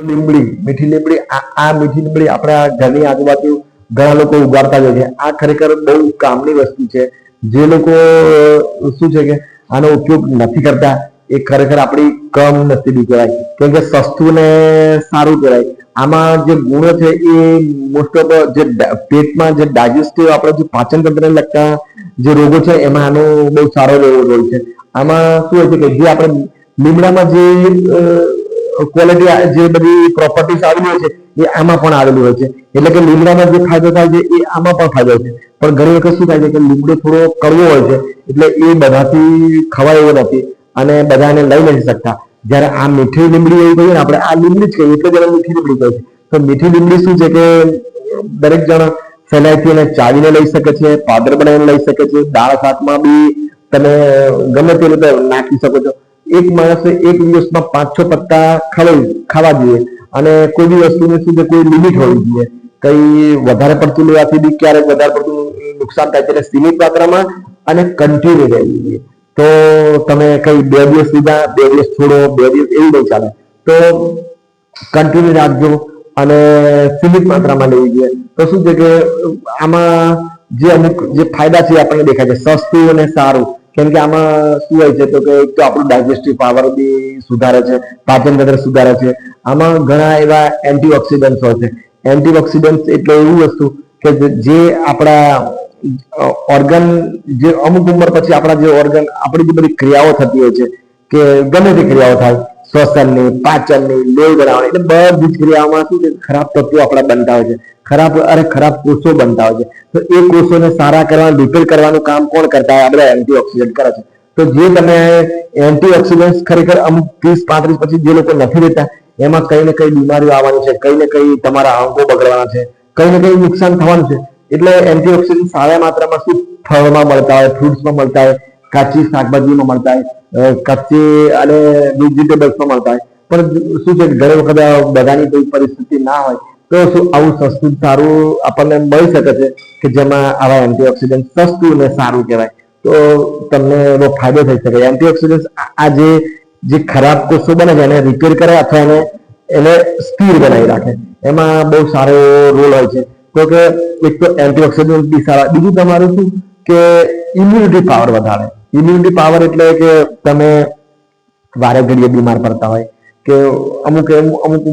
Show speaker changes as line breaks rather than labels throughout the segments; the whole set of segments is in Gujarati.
લીમડી મીઠી લીમડી આ મીઠી લીમડી આપણા ઘરની આજુબાજુ ઘણા લોકો ઉગાડતા જાય છે. આ ખરેખર બહુ કામની વસ્તુ છે. જે લોકો શું છે કે આનો ઉપયોગ નથી કરતા, એ ખરેખર આપણી કમ નસીબી કહેવાય. કેમ કે સસ્તું ને સારું કહેવાય. આમાં જે ગુણો છે એ મોસ્ટ ઓફ જે પેટમાં જે ડાયજેસ્ટિવ આપણે જે પાચન તંત્રને લગતા જે રોગો છે, એમાં આનો બહુ સારો રોલ છે. આમાં શું હોય છે કે જે આપણે લીમડામાં જે ક્વોલિટી જે બધી પ્રોપર્ટીસ આવેલી હોય છે, એ આમાં પણ આવેલી હોય છે. એટલે કે લીમડામાં જે ફાયદો થાય છે, એ આમાં પણ ફાયદો છે. પણ ઘણી વખત શું થાય છે કે લીમડો થોડો કડવો હોય છે, એટલે એ બધાથી ખવાય એવો નથી અને બધાને લઈ નથી શકતા. જ્યારે આ મીઠી લીમડી એવી કહીએ ને, આપણે આ લીમડી જ કહીએ એટલે જ મીઠી લીમડી કહે છે તો મીઠી લીમડી શું છે કે દરેક જણ સહેલાઈથી એને ચાવીને લઈ શકે છે પાદર બનાવીને લઈ શકે છે. દાળ શાકમાં બી તમે ગમે તે રીતે નાખી શકો છો. એક માણસે એક દિવસમાં પાંચ છ પત્તા ખવાય ખાવા જોઈએ અને કોઈ બી વસ્તુની શું કોઈ લિમિટ હોવી જોઈએ. કઈ વધારે પડતું લેવાથી બી ક્યારેક વધારે પડતું નુકસાન થાય છે સીમિત માત્રામાં અને કન્ટિન્યુ રહેવું જોઈએ. તો તમે કઈ બે દિવસ લીધા, બે દિવસ છોડો, બે દિવસ એવું નહીં ચાલે. તો કન્ટિન્યુ રાખજો અને સીમિત માત્રામાં લેવી જોઈએ. તો શું છે કે આમાં જે અમુક જે ફાયદા છે આપણને દેખાય છે. સસ્તું અને સારું. કેમ કે આમાં શું હોય છે તો કે એક તો આપણું ડાયજેસ્ટિવ પાવર બી સુધારે છે, પાચન તંત્ર સુધારે છે. આમાં ઘણા એવા એન્ટીઓક્સિડન્ટ હોય છે. એન્ટીઓક્સિડન્ટ એટલે એવી વસ્તુ કે જે આપણા ઓર્ગન જે અમુક ઉંમર પછી આપણા જે ઓર્ગન આપણી જે બધી ક્રિયાઓ થતી હોય છે કે ગમે તે ક્રિયાઓ થાય શ્વસનની પાચનની, લોહી બનાવવાની, એટલે બધી ક્રિયાઓમાં શું છે? ખરાબ તત્વો આપણા બનતા હોય છે. ખરાબ, અરે ખરાબ કોષો બનતા હોય છે. તો એ કોષોને સારા કરવાનું રિપેર કરવાનું કામ કોણ કરતા હોય? આપણે એન્ટીઓક્સિડન્ટ કરે છે. તો જે તમે એન્ટીઓક્સિડન્ટ ખરેખર અમુક ત્રીસ, પાંત્રીસ પછી જે લોકો નથી લેતા, એમાં કઈ ને કઈ બીમારીઓ આવવાની છે કઈ ને કઈ તમારા અંગો બગડવાના છે કઈ ને કઈ નુકસાન થવાનું છે. એટલે એન્ટીઓક્સિડન્ટ સારા માત્રામાં શું? ફળમાં મળતા હોય ફ્રૂટ્સમાં મળતા હોય કાચી શાકભાજીમાં મળતા હોય કાચી અને વેજીટેબલ્સમાં મળતા હોય પણ શું છે ઘણી વખત બધાની કોઈ પરિસ્થિતિ ના હોય, તો શું આવું સસ્તું સારું આપણને મળી શકે છે કે જેમાં આવા એન્ટીઓક્સિડન્ટ સસ્તું અને સારું કહેવાય? તો તમને એનો ફાયદો થઈ શકે. એન્ટીઓક્સિડન્ટ આ જે જે ખરાબ કોષો બને છે એને રિપેર કરે અથવા એને એને સ્થિર બનાવી રાખે. એમાં બહુ સારો રોલ હોય છે. તો કે એક તો એન્ટીઓક્સિડન્ટ બી સારા બીજું તમારું શું? કે ઇમ્યુનિટી પાવર વધારે. ઇમ્યુનિટી પાવર એટલે કે તમે વારે ઘડીએ બીમાર પડતા હોય કે અમુક અમુક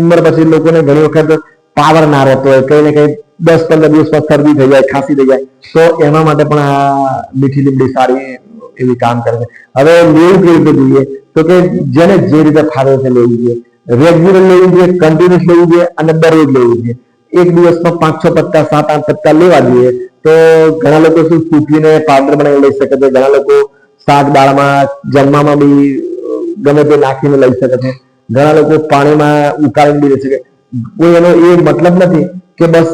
ઉંમર પછી લોકોને ઘણી વખત પાવર ના રહેતો હોય. કઈ ને કઈ દસ પંદર દિવસમાં શરદી થઈ જાય, ખાંસી થઈ જાય. તો એના માટે પણ આ મીઠી લીમડી સારી એવી કામ કરે છે. હવે લેવું કેવી રીતે જોઈએ? તો કે જેને જે રીતે ફાવે છે લેવું જોઈએ. રેગ્યુલર લેવું જોઈએ કન્ટિન્યુઅસ લેવું જોઈએ અને દરરોજ લેવું જોઈએ. એક દિવસમાં પાંચ છ પત્તા, સાત આઠ પત્તા લેવા જોઈએ. તો ઘણા લોકો શું સૂકવીને પાવડર બનાવી લઈ શકે છે? ઘણા લોકો શાક દાળમાં જમવામાં બી ગમે તે નાખીને લઈ શકે છે. ઘણા લોકો પાણીમાં ઉકાળીને બી લઈ શકે. કોઈ એનો એ મતલબ નથી કે બસ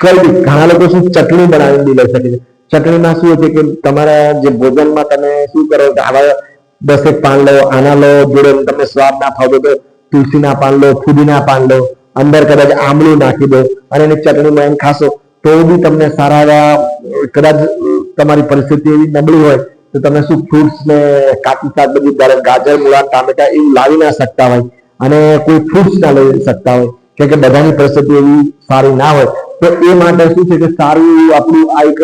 કઈ ઘણા લોકો શું ચટણી બનાવીને બી લઈ શકે છે. ચટણીમાં શું છે કે તમારા જે ભોજનમાં તમે શું કરો આવા દસેક પાન લો, આના લો, જોડે તમને સ્વાદ ના ફાવતો તો તુલસીના પાન લો, ફુદીના પાન લો, અંદર કદાચ આમળું નાખી દો અને એની ચટણીમાં એમ ખાશો તો બી તમને સારા એવા, કદાચ તમારી પરિસ્થિતિ એવી નબળી હોય, તો તમે શું ફ્રૂટ્સ ને કાચી શાકભાજી કે ગાજર, મૂળા, ટામેટા એવું લાવી ના શકતા હોય, અને કોઈ ફ્રૂટ્સ ના લઈ શકતા હોય, કેમ કે બધાની પરિસ્થિતિ એવી સારી ના હોય. તો એ માટે શું છે કે સારું આપણું આ એક,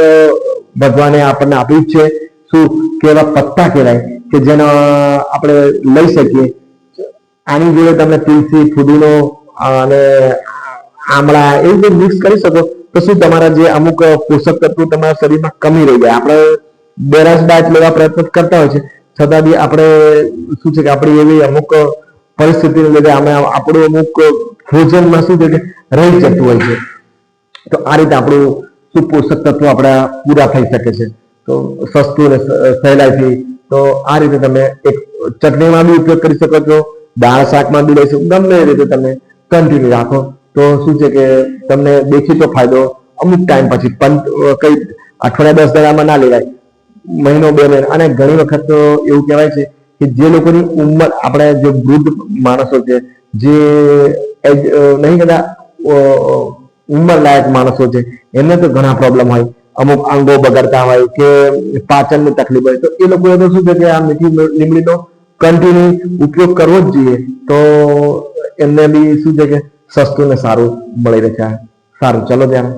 ભગવાને આપણને આપ્યું છે, શું કે એવા પત્તા કહેવાય, કે જેનો આપણે લઈ શકીએ. આની જોડે તમે તુલસી, ફુદીનો, અને આમળા, એવું બધું મિક્સ કરી શકો. તો શું તમારા જે અમુક પોષક તત્વો તમારા શરીરમાં કમી રહી જાય? આપણે બેરાસ ડાયટ લેવા પ્રયત્ન કરતા હોય છે. છતાં બી આપણે શું છે કે આપણી એવી અમુક પરિસ્થિતિને લીધે અમે આપણું અમુક ભોજનમાં શું છે કે રહી જતું હોય છે. તો આ રીતે આપણું શું પોષક તત્વો આપણા પૂરા થઈ શકે છે? તો સસ્તું અને સહેલાઈથી તો આ રીતે તમે એક ચટણીમાં બી ઉપયોગ કરી શકો છો. દાળ શાકમાં બી લઈ શકો ગમે રીતે તમે કન્ટિન્યુ રાખો. તો શું છે કે તમને દેખીતો ફાયદો, અમુક ટાઈમ પછી પણ કઈ અઠવાડિયા દસ દાડામાં ના લેવાય, મહિનો, બે મહિના, અને ઘણી વખત તો એવું કહેવાય છે કે જે લોકોની ઉંમર, આપણે જે વૃદ્ધ માણસો છે, જે નહીં કદા ઉંમર લાયક માણસો છે, એમને તો ઘણા પ્રોબ્લેમ હોય. અમુક અંગો બગડતા હોય કે પાચનની તકલીફ હોય, તો એ લોકોએ તો શું છે કે આ મીઠી લીમડીનો કન્ટિન્યુ ઉપયોગ કરવો જ જોઈએ. તો એમને બી શું છે કે સસ્તું ને સારું મળી રહે સારું ચલો ત્યારે.